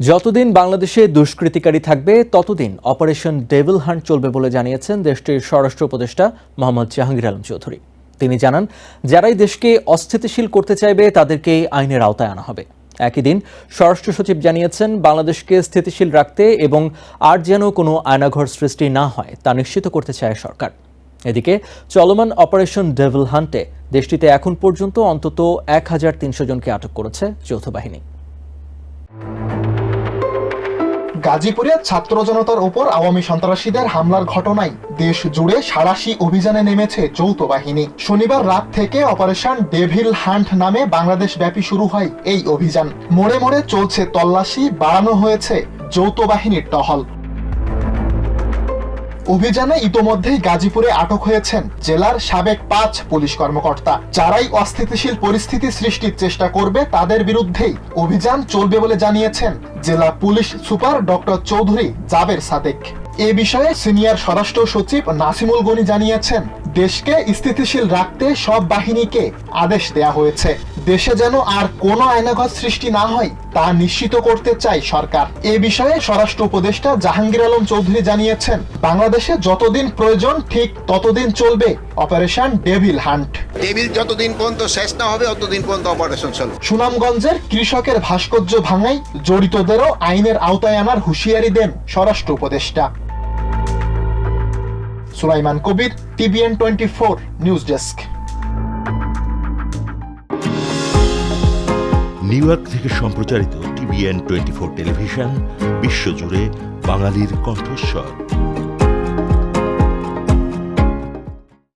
যতদিন বাংলাদেশে দুষ্কৃতিকারী থাকবে, ততদিন অপারেশন ডেভিল হান্ট চলবে বলে জানিয়েছেন দেশটির স্বরাষ্ট্র উপদেষ্টা মোহাম্মদ জাহাঙ্গীর আলম চৌধুরী। তিনি জানান, যারাই দেশকে অস্থিতিশীল করতে চাইবে, তাদেরকে আইনের আওতায় আনা হবে। একই দিন স্বরাষ্ট্র সচিব জানিয়েছেন, বাংলাদেশকে স্থিতিশীল রাখতে এবং আর যেন কোনো আয়নাঘর সৃষ্টি না হয়, তা নিশ্চিত করতে চায় সরকার। এদিকে, চলমান অপারেশন ডেভিল হান্টে দেশটিতে এখন পর্যন্ত অন্তত এক হাজার তিনশো জনকে আটক করেছে যৌথ বাহিনী। গাজীপুরে ছাত্র জনতার উপর আওয়ামী সন্ত্রাসীদের হামলার ঘটনায় দেশ জুড়ে সাড়াশি অভিযানে নেমেছে যৌথ বাহিনী। শনিবার রাত থেকে অপারেশন ডেভিল হান্ট নামে বাংলাদেশ ব্যাপী শুরু হয় এই অভিযান। মোড়ে মোড়ে চলছে তল্লাশি, বাড়ানো হয়েছে যৌথ বাহিনীর টহল। অভিযানে ইতোমধ্যেই গাজীপুরে আটক হয়েছেন জেলার সাবেক পাঁচ পুলিশ কর্মকর্তা। যারাই অস্থিতিশীল পরিস্থিতি সৃষ্টির চেষ্টা করবে, তাদের বিরুদ্ধেই অভিযান চলবে বলে জানিয়েছেন জেলা police super doctor Chowdhury Jaber Sadek. এ বিষয়ে সিনিয়র স্বরাষ্ট্র সচিব নাসিমুল গনি জানিয়েছেন দেশকে স্থিতিশীল রাখতে সব বাহিনীকে আদেশ দেয়া হয়েছে। দেশে যেন আর কোনো আয়নাঘর সৃষ্টি না হয় তা নিশ্চিত করতে চাই সরকার। এ বিষয়ে স্বরাষ্ট্র উপদেষ্টা জাহাঙ্গীর আলম চৌধুরী জানিয়েছেন বাংলাদেশে যতদিন প্রয়োজন ঠিক ততদিন চলবে অপারেশন ডেভিল হান্ট। ডেভিল যতদিন পর্যন্ত শেষ না হবে ততদিন পর্যন্ত অপারেশন চলবে। সুনামগঞ্জের কৃষকের ভাস্কর্য ভাঙাই জড়িতদেরও আইনের আওতায় আনার হুঁশিয়ারি দেন স্বরাষ্ট্র উপদেষ্টা। Sulaiman Kabir, TVN twenty four news desk. New York থেকে সম্প্রচারিত টিভিএন টোয়েন্টি ফোর টেলিভিশন, বিশ্বজুড়ে বাঙালির কণ্ঠস্বর।